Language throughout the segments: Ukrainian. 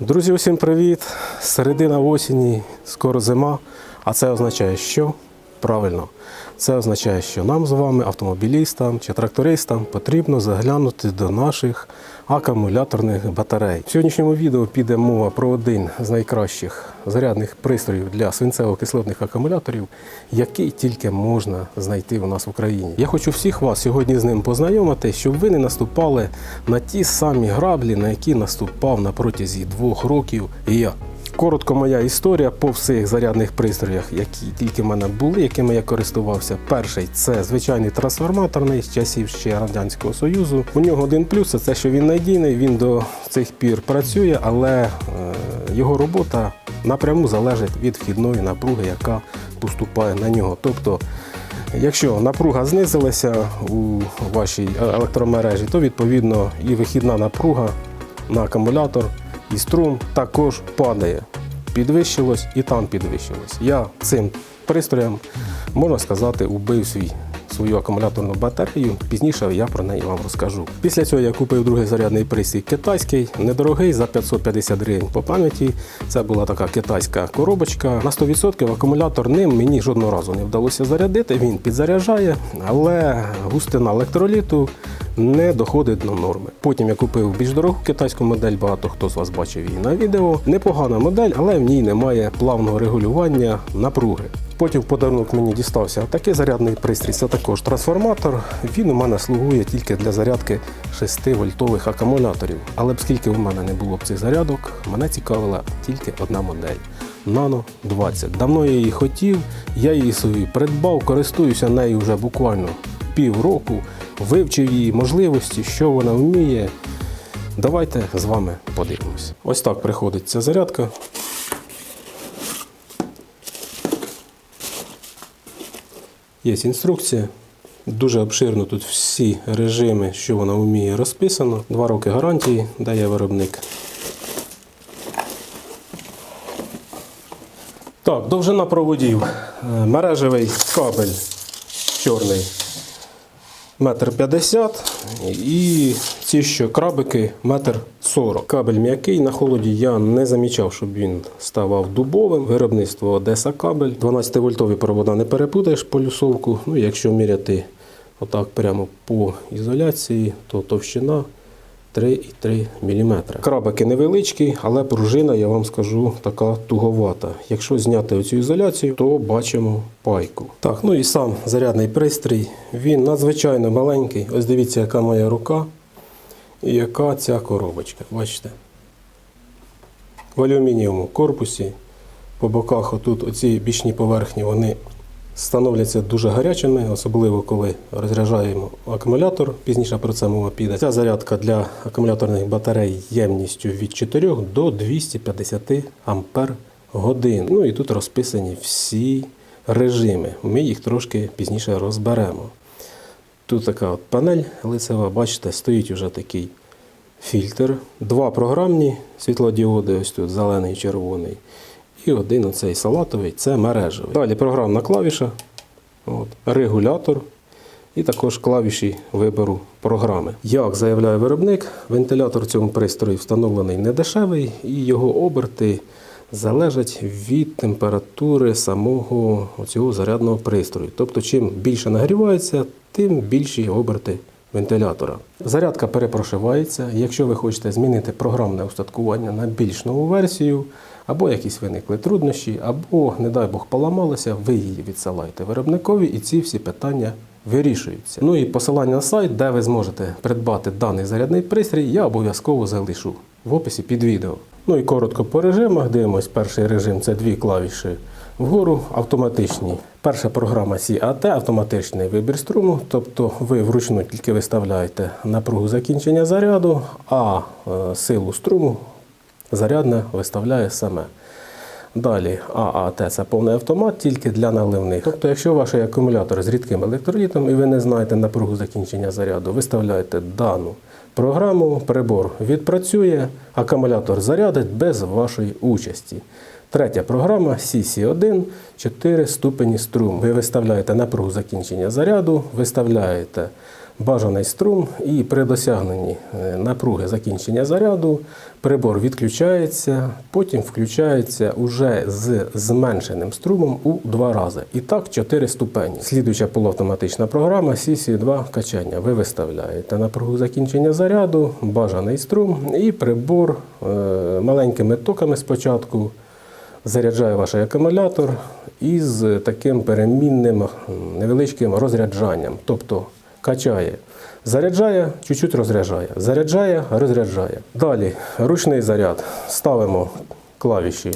Друзі, усім привіт! Середина осені, скоро зима. А це означає, що? Правильно, це означає, що нам з вами, автомобілістам чи трактористам, потрібно заглянути до наших акумуляторних батарей. В сьогоднішньому відео піде мова про один з найкращих зарядних пристроїв для свинцево-кислотних акумуляторів, який тільки можна знайти у нас в Україні. Я хочу всіх вас сьогодні з ним познайомити, щоб ви не наступали на ті самі граблі, на які наступав на протязі двох років і я. Коротко моя історія по всіх зарядних пристроях, які тільки в мене були, якими я користувався. Перший це звичайний трансформаторний з часів ще Радянського Союзу. У нього один плюс це що він надійний, він до цих пір працює, але е, його робота напряму залежить від вхідної напруги, яка поступає на нього. Тобто, Якщо напруга знизилася у вашій е, електромережі, то відповідно і вихідна напруга на акумулятор і струм також падає. Підвищилось і там підвищилось. Я цим пристроєм, можна сказати, убив свій. Свою акумуляторну батарею, пізніше я про неї вам розкажу. Після цього я купив другий зарядний пристрій китайський, недорогий за 550 гривень по пам'яті. Це була така китайська коробочка. На 100% акумулятор ним мені жодного разу не вдалося зарядити. Він підзаряджає, але густина електроліту не доходить до норми. Потім я купив більш дорогу китайську модель, багато хто з вас бачив її на відео. Непогана модель, але в ній немає плавного регулювання напруги. Потім в подарунок мені дістався такий зарядний пристрій. Це також трансформатор. Він у мене слугує тільки для зарядки 6-вольтових акумуляторів. Але б скільки в мене не було б цих зарядок, мене цікавила тільки одна модель. Nano 20. Давно я її хотів, я її собі придбав, користуюся нею вже буквально півроку, вивчив її можливості, що вона вміє. Давайте з вами подивимось. Ось так приходить ця зарядка. Є інструкція. Дуже обширно тут всі режими, що вона вміє, розписано. Два роки гарантії дає виробник. Так, довжина проводів. Е, Мережевий кабель чорний метр п'ятдесят і ці що крабики метр сорок. Кабель м'який на холоді я не замічав, щоб він ставав дубовим. Виробництво Одеса кабель. 12 вольтові провода не перепутаєш полюсовку. Ну, якщо міряти отак прямо по ізоляції, то товщина 3,3 мм. Крабики невеличкі, але пружина, я вам скажу, така туговата. Якщо зняти оцю ізоляцію, то бачимо пайку. Так, ну і сам зарядний пристрій. Він надзвичайно маленький. Ось дивіться, яка моя рука і яка ця коробочка. Бачите? В алюмінієвому корпусі. По боках отут оці бічні поверхні вони становляться дуже гарячими, особливо коли розряджаємо акумулятор. Пізніше про це мова піде. Ця зарядка для акумуляторних батарей ємністю від 4 до 250 ампер годин. Ну і тут розписані всі режими. Ми їх трошки пізніше розберемо. Тут така от панель лицева, бачите, стоїть уже такий фільтр. Два програмні світлодіоди, ось тут зелений і червоний. І один оцей салатовий це мережевий. Далі програмна клавіша, от, регулятор і також клавіші вибору програми. Як заявляє виробник, вентилятор в цьому пристрої встановлений не дешевий і його оберти залежать від температури самого цього зарядного пристрою. Тобто, чим більше нагрівається, тим більші оберти вентилятора. Зарядка перепрошивається. Якщо ви хочете змінити програмне устаткування на більш нову версію, або якісь виникли труднощі, або, не дай Бог, поламалося, ви її відсилаєте виробникові, і ці всі питання вирішуються. Ну і посилання на сайт, де ви зможете придбати даний зарядний пристрій, я обов'язково залишу в описі під відео. Ну і коротко по режимах. Дивимось, перший режим це дві клавіші вгору, автоматичні. Перша програма CAT, автоматичний вибір струму, тобто ви вручну тільки виставляєте напругу закінчення заряду, а е, силу струму зарядне виставляє саме. Далі ААТ це повний автомат тільки для наливних. Тобто, якщо ваш акумулятор з рідким електролітом і ви не знаєте напругу закінчення заряду, виставляєте дану програму, прибор відпрацює, акумулятор зарядить без вашої участі. Третя програма CC1 4 ступені струм. Ви виставляєте напругу закінчення заряду, виставляєте бажаний струм, і при досягненні е, напруги закінчення заряду прибор відключається, потім включається уже з зменшеним струмом у два рази. І так 4 ступені. Слідуюча полуавтоматична програма CC2 качання. Ви виставляєте напругу закінчення заряду, бажаний струм, і прибор е, маленькими токами спочатку заряджає ваш акумулятор із таким перемінним невеличким розряджанням. Тобто качає, заряджає, чуть-чуть розряджає, заряджає, розряджає. Далі ручний заряд. Ставимо клавіші.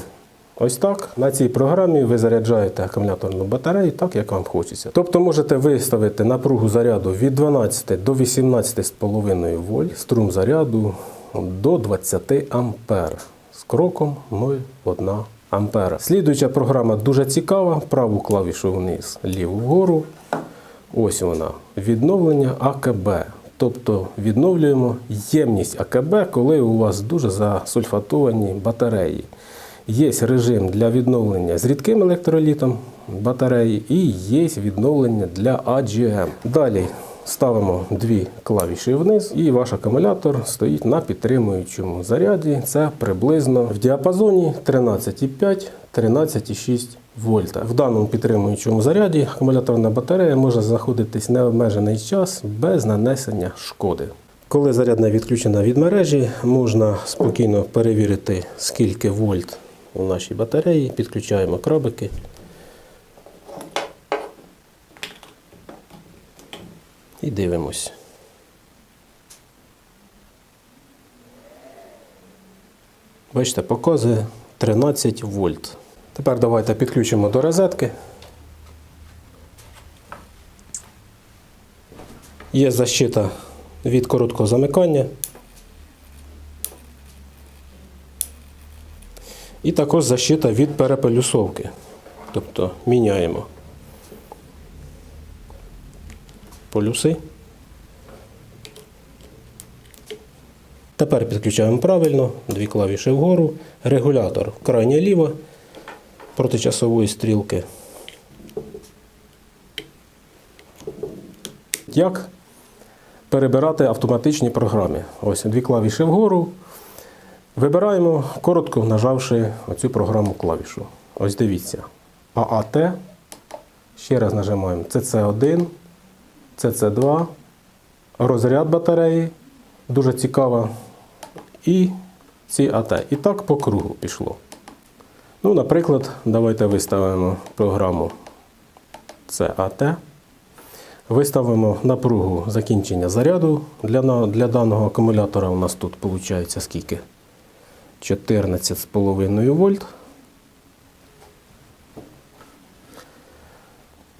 Ось так. На цій програмі ви заряджаєте акумуляторну батарею так, як вам хочеться. Тобто можете виставити напругу заряду від 12 до 18,5 вольт, струм заряду до 20 ампер з кроком 0,1 ампера. Слідуюча програма дуже цікава. Праву клавішу вниз, ліву вгору. Ось вона. Відновлення АКБ. Тобто відновлюємо ємність АКБ, коли у вас дуже засульфатовані батареї. Є режим для відновлення з рідким електролітом батареї і є відновлення для AGM. Далі ставимо дві клавіші вниз, і ваш акумулятор стоїть на підтримуючому заряді. Це приблизно в діапазоні 13,5-13,6 вольта. В даному підтримуючому заряді акумуляторна батарея може знаходитись необмежений час без нанесення шкоди. Коли зарядна відключена від мережі, можна спокійно перевірити, скільки вольт у нашій батареї. Підключаємо крабики. І дивимось. Бачите, показує 13 вольт. Тепер давайте підключимо до розетки. Є защита від короткого замикання. І також защита від перепелюсовки. Тобто міняємо полюси. Тепер підключаємо правильно, дві клавіші вгору, регулятор крайня ліва протичасової стрілки. Як перебирати автоматичні програми? Ось дві клавіші вгору. Вибираємо, коротко нажавши оцю програму клавішу. Ось дивіться. ААТ. Ще раз нажимаємо CC1, CC2, розряд батареї. Дуже цікаво. І ці. І так по кругу пішло. Ну, наприклад, давайте виставимо програму CAT. Виставимо напругу закінчення заряду. Для, для даного акумулятора у нас тут виходить скільки? 14,5 вольт.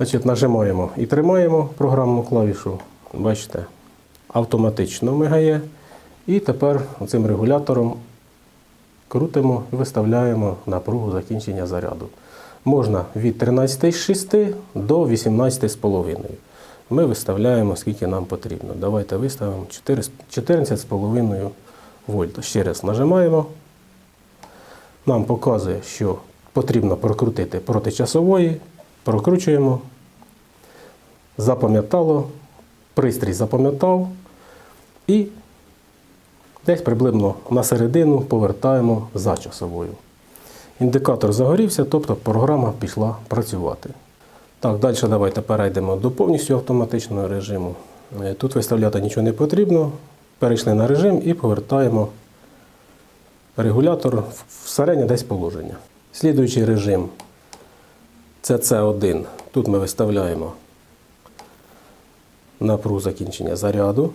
Значить, нажимаємо і тримаємо програмну клавішу. Бачите, автоматично мигає. І тепер цим регулятором крутимо і виставляємо напругу закінчення заряду. Можна від 13,6 до 18,5. Ми виставляємо, скільки нам потрібно. Давайте виставимо 4 14,5 вольт. Ще раз нажимаємо. Нам показує, що потрібно прокрутити протичасової. Прокручуємо. Запам'ятало. Пристрій запам'ятав. І десь приблизно на середину повертаємо за часовою. Індикатор загорівся, тобто програма пішла працювати. Так, далі давайте перейдемо до повністю автоматичного режиму. Е, Тут виставляти нічого не потрібно. Перейшли на режим і повертаємо регулятор в середнє десь положення. Слідуючий режим CC1. Тут ми виставляємо напругу закінчення заряду.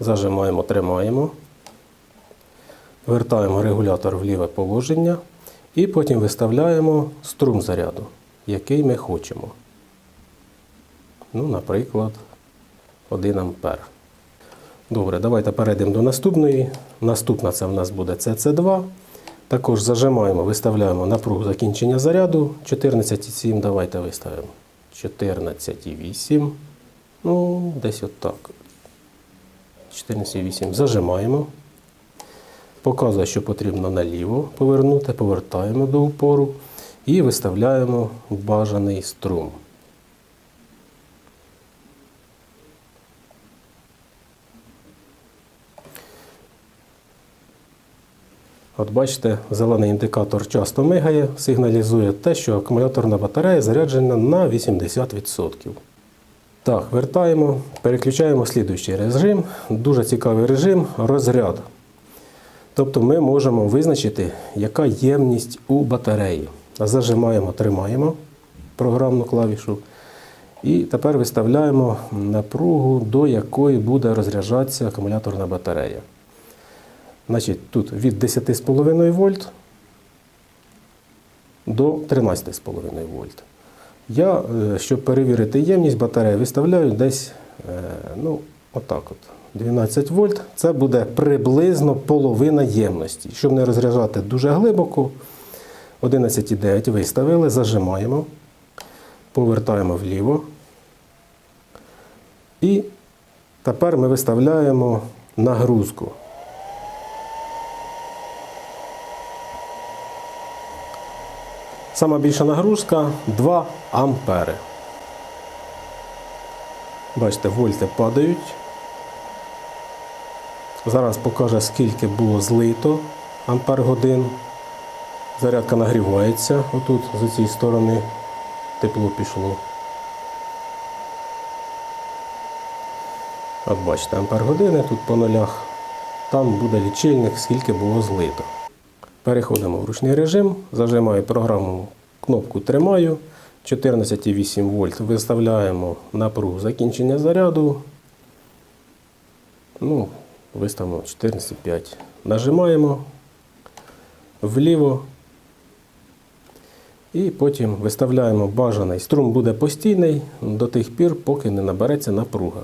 Зажимаємо, тримаємо. Вертаємо регулятор в ліве положення і потім виставляємо струм заряду, який ми хочемо. Ну, наприклад, 1 ампер. Добре, давайте перейдемо до наступної. Наступна це в нас буде CC2. Також зажимаємо, виставляємо напругу закінчення заряду 14,7. Давайте виставимо 14,8. Ну, десь отак. 14,8. Зажимаємо. Показує, що потрібно наліво повернути, повертаємо до упору і виставляємо бажаний струм. От бачите, зелений індикатор часто мигає, сигналізує те, що акумуляторна батарея заряджена на 80%. Так, вертаємо, переключаємо слідуючий режим. Дуже цікавий режим розряд. Тобто ми можемо визначити, яка ємність у батареї. Зажимаємо, тримаємо програмну клавішу. І тепер виставляємо напругу, до якої буде розряджатися акумуляторна батарея. Значить, тут від 10,5 вольт до 13,5 вольт. Я, е, щоб перевірити ємність батареї, виставляю десь е, ну, отак от, 12 вольт. Це буде приблизно половина ємності. Щоб не розряджати дуже глибоко, 11,9 виставили, зажимаємо, повертаємо вліво. І тепер ми виставляємо нагрузку. Сама більша нагрузка 2 ампери. Бачите, вольти падають. Зараз покаже, скільки було злито ампер годин. Зарядка нагрівається. Отут з цієї сторони тепло пішло. От бачите, ампер години тут по нулях. Там буде лічильник, скільки було злито. Переходимо в ручний режим, зажимаю програму, кнопку тримаю. 14,8 вольт виставляємо напругу закінчення заряду. Ну, виставимо 14,5. Нажимаємо вліво. І потім виставляємо бажаний. Струм буде постійний до тих пір, поки не набереться напруга.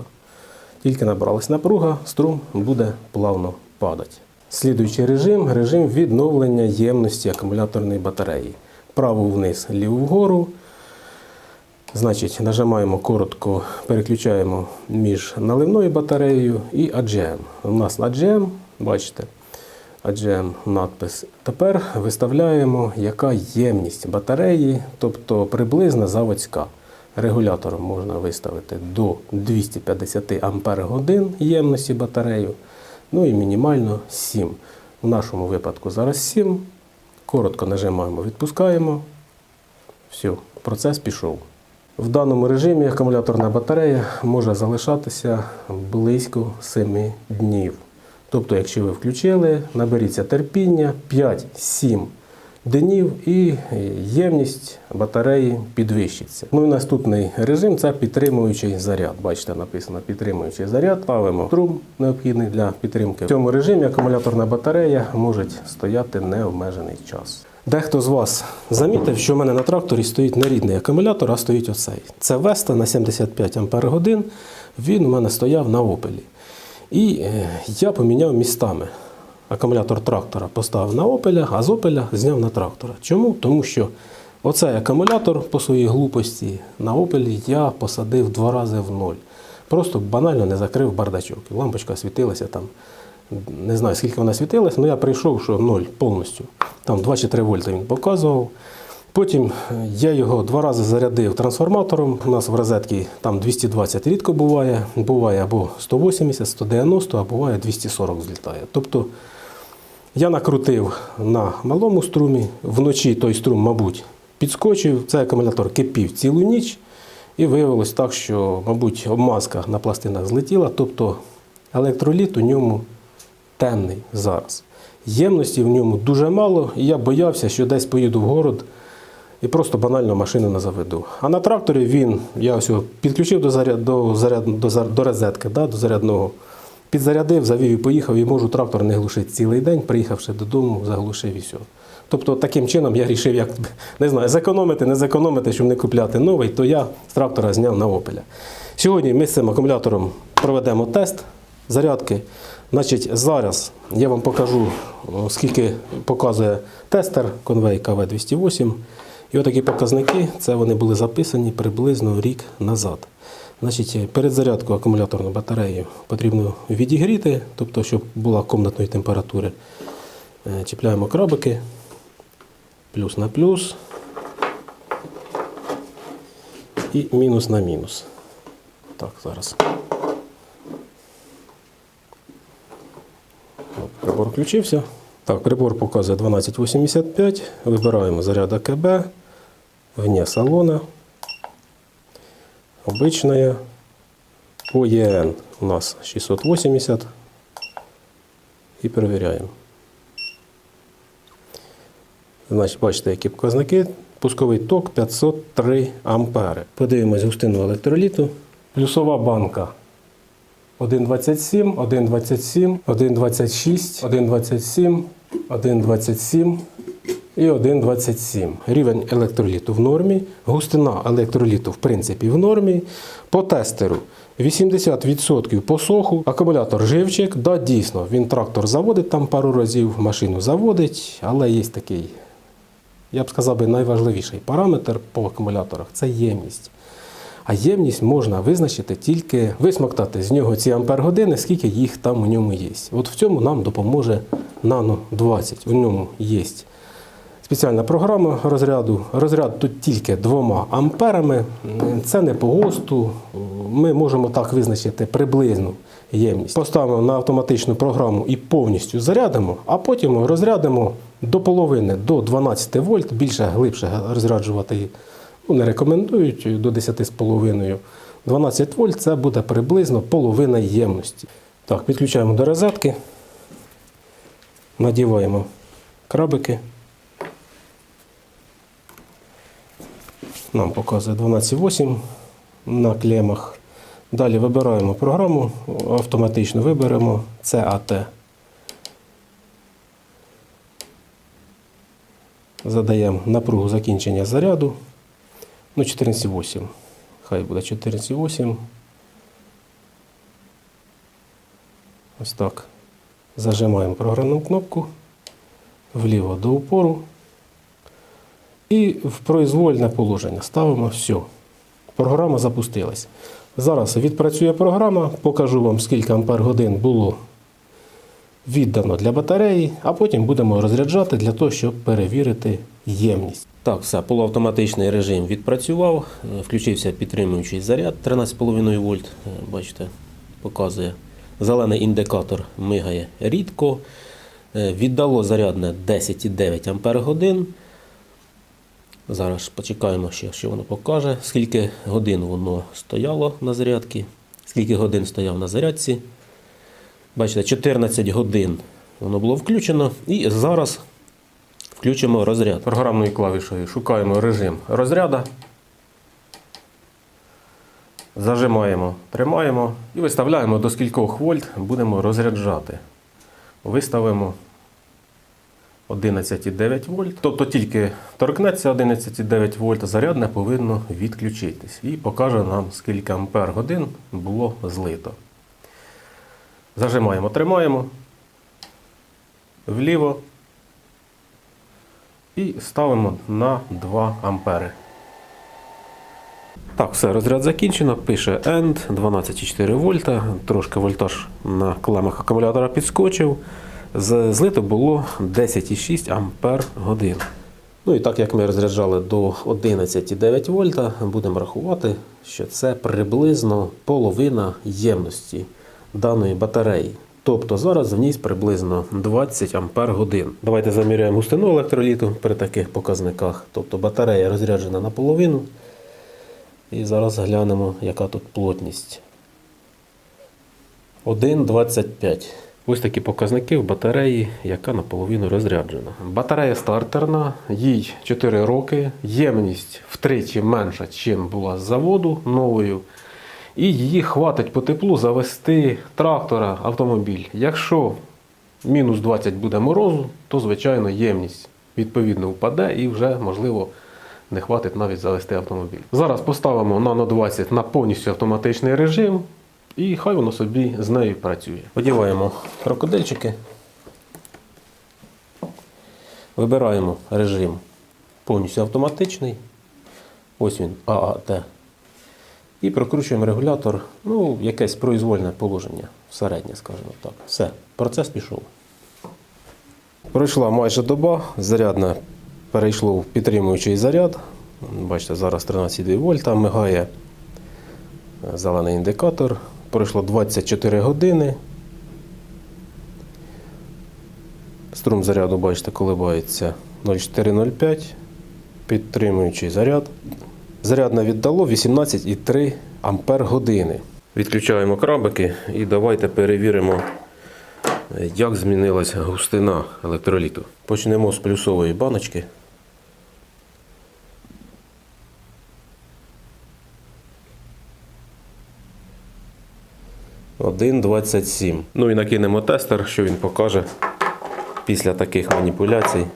Тільки набралась напруга, струм буде плавно падати. Слідуючий режим режим відновлення ємності акумуляторної батареї. Право вниз, ліво вгору. Значить, нажимаємо коротко, переключаємо між наливною батареєю і AGM. У нас AGM, бачите, AGM надпис. Тепер виставляємо, яка ємність батареї, тобто приблизна заводська. Регулятором можна виставити до 250 Ампер годин ємності батарею. Ну і мінімально 7. В нашому випадку зараз 7. Коротко нажимаємо, відпускаємо. Все, процес пішов. В даному режимі акумуляторна батарея може залишатися близько 7 днів. Тобто, якщо ви включили, наберіться терпіння 5-7 днів і ємність батареї підвищиться. Ну і наступний режим це підтримуючий заряд. Бачите, написано підтримуючий заряд. Ставимо струм необхідний для підтримки. В цьому режимі акумуляторна батарея може стояти необмежений час. Дехто з вас замітив, що в мене на тракторі стоїть не рідний акумулятор, а стоїть оцей. Це Веста на 75 Ампер годин. Він у мене стояв на опелі. І е, я поміняв містами. Акумулятор трактора поставив на опеля, а з опеля зняв на трактора. Чому? Тому що оцей акумулятор по своїй глупості на опелі я посадив два рази в ноль. Просто банально не закрив бардачок. Лампочка світилася там. Не знаю, скільки вона світилася, але я прийшов, що ноль повністю. Там 2 чи 3 вольта він показував. Потім е, я його два рази зарядив трансформатором. У нас в розетці там 220 рідко буває. Буває або 180, 190, а буває 240 злітає. Тобто я накрутив на малому струмі. Вночі той струм, мабуть, підскочив. Цей акумулятор кипів цілу ніч. І виявилось так, що, мабуть, обмазка на пластинах злетіла, тобто електроліт у ньому темний зараз. Ємності в ньому дуже мало, і я боявся, що десь поїду в город і просто банально машину не заведу. А на тракторі він, я ось його підключив до заряд, до, заряд, до, до розетки, да, до зарядного. Підзарядив, завів і поїхав, і можу трактор не глушити цілий день, приїхавши додому, заглушив і все. Тобто таким чином я вирішив, як не знаю, зекономити, не зекономити, щоб не купляти новий, то я з трактора зняв на опеля. Сьогодні ми з цим акумулятором проведемо тест зарядки. Значить, зараз я вам покажу, скільки показує тестер конвей КВ-208. І отакі показники, це вони були записані приблизно рік назад. Значить, перед зарядкою акумуляторної батареї потрібно відігріти, тобто, щоб була комнатної температури. Е, Чіпляємо крабики. Плюс на плюс. І мінус на мінус. Так, зараз. Прибор включився. Так, прибор показує 1285. Вибираємо заряд АКБ. Вне салона. Обичная. По ЄН у нас 680. І перевіряємо. Значить, бачите, які показники. Пусковий ток 503 ампери. Подивимось густину електроліту. Плюсова банка 1,27, 1,27, 1,26, 1,27, 1,27 і 1,27. Рівень електроліту в нормі. Густина електроліту в принципі в нормі. По тестеру 80% посоху. Акумулятор живчик. Да, дійсно, він трактор заводить там пару разів, машину заводить, але є такий я б сказав би, найважливіший параметр по акумуляторах це ємність. А ємність можна визначити тільки висмоктати з нього ці ампер-години, скільки їх там у ньому є. От в цьому нам допоможе Nano 20. У ньому є спеціальна програма розряду. Розряд тут тільки двома амперами. Це не по ГОСТу. Ми можемо так визначити приблизну ємність. Поставимо на автоматичну програму і повністю зарядимо, а потім розрядимо до половини, до 12 вольт. Більше глибше розряджувати ну, не рекомендують до 10,5. 12 вольт це буде приблизно половина ємності. Так, підключаємо до розетки, надіваємо крабики. Нам показує 12,8 на клемах. Далі вибираємо програму, автоматично виберемо CAT. Задаємо напругу закінчення заряду. Ну, 14,8. Хай буде 14,8. Ось так. Зажимаємо програмну кнопку вліво до упору. І в произвольне положення ставимо все. Програма запустилась. Зараз відпрацює програма, покажу вам, скільки ампер годин було віддано для батареї, а потім будемо розряджати для того, щоб перевірити ємність. Так, все, полуавтоматичний режим відпрацював, включився підтримуючий заряд 13,5 вольт. Е, Бачите, показує. Зелений індикатор мигає рідко. Е, Віддало зарядне 10,9 ампер годин. Зараз почекаємо ще, що воно покаже, скільки годин воно стояло на зарядці, скільки годин стояв на зарядці. Бачите, 14 годин воно було включено. І зараз включимо розряд. Програмною клавішою шукаємо режим розряду. Зажимаємо, тримаємо і виставляємо до скількох вольт будемо розряджати. Виставимо 11,9 вольт. Тобто тільки торкнеться 11,9 вольт, зарядне повинно відключитись. І покаже нам, скільки ампер годин було злито. Зажимаємо, тримаємо вліво і ставимо на 2 ампери. Так, все, розряд закінчено. Пише END 12,4 вольта. Трошки вольтаж на клемах акумулятора підскочив. Злито було 10,6 ампер годин. Ну і так як ми розряджали до 11,9 вольта, будемо рахувати, що це приблизно половина ємності даної батареї. Тобто зараз в ній приблизно 20 ампер годин. Давайте заміряємо густину електроліту при таких показниках. Тобто батарея розряджена наполовину. І зараз глянемо, яка тут плотність. 1,25. Ось такі показники в батареї, яка наполовину розряджена. Батарея стартерна, їй 4 роки, ємність втричі менша, ніж була з заводу новою. І її хватить по теплу завести трактора, автомобіль. Якщо мінус 20 буде морозу, то звичайно ємність відповідно впаде і вже можливо не хватить навіть завести автомобіль. Зараз поставимо Nano 20 на повністю автоматичний режим, і хай воно собі з нею працює. Одіваємо крокодильчики, вибираємо режим повністю автоматичний. Ось він ААТ. І прокручуємо регулятор, ну, якесь произвольне положення, середнє, скажімо так. Все, процес пішов. Пройшла майже доба, зарядне перейшло в підтримуючий заряд. Бачите, зараз 13,2 вольта мигає е, зелений індикатор. Пройшло 24 години. Струм заряду, бачите, коливається 0,405. Підтримуючий заряд. Зарядне віддало 18,3 ампер години. Відключаємо крабики і давайте перевіримо, як змінилась густина електроліту. Почнемо з плюсової баночки. Один 27. Ну і накинемо тестер, що він покаже після таких маніпуляцій.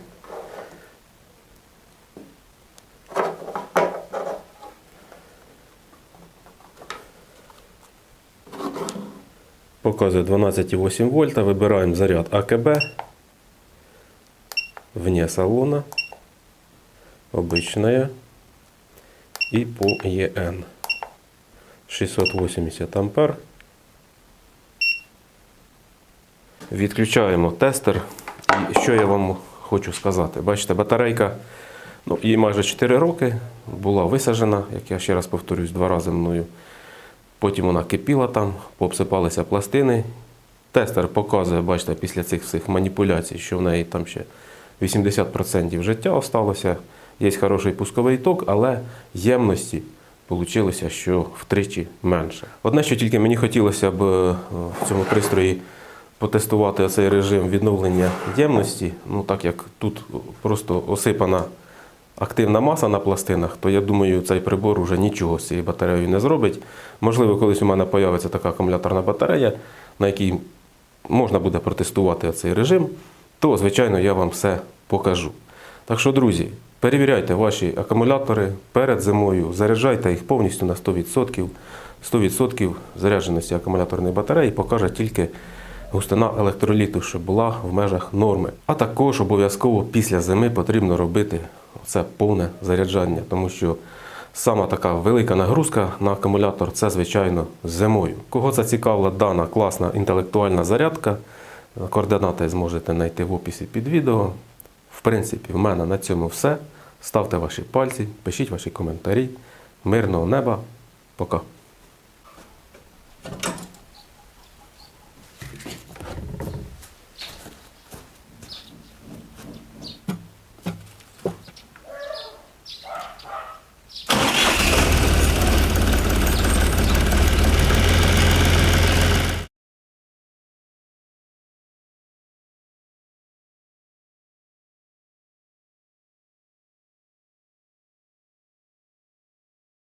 Показує 12,8 вольта. Вибираємо заряд АКБ. Вне салона. Обычная. И по ЕН. 680 ампер. Відключаємо тестер. І що я вам хочу сказати? Бачите, батарейка, ну, їй майже 4 роки, була висаджена, як я ще раз повторюсь, два рази мною. Потім вона кипіла там, пообсипалися пластини. Тестер показує, бачите, після цих всіх маніпуляцій, що в неї там ще 80% життя осталося. Є хороший пусковий ток, але ємності вийшло, що втричі менше. Одне, що тільки мені хотілося б е, в цьому пристрої потестувати цей режим відновлення ємності, ну так як тут просто осипана активна маса на пластинах, то я думаю, цей прибор вже нічого з цією батареєю не зробить. Можливо, колись у мене з'явиться така акумуляторна батарея, на якій можна буде протестувати цей режим, то, звичайно, я вам все покажу. Так що, друзі, перевіряйте ваші акумулятори перед зимою, заряджайте їх повністю на 100%. 100% зарядженості акумуляторної батареї покаже тільки густина електроліту, щоб була в межах норми. А також обов'язково після зими потрібно робити це повне заряджання, тому що сама така велика нагрузка на акумулятор це, звичайно, зимою. Кого зацікавила дана класна інтелектуальна зарядка, координати зможете знайти в описі під відео. В принципі, в мене на цьому все. Ставте ваші пальці, пишіть ваші коментарі. Мирного неба. Пока.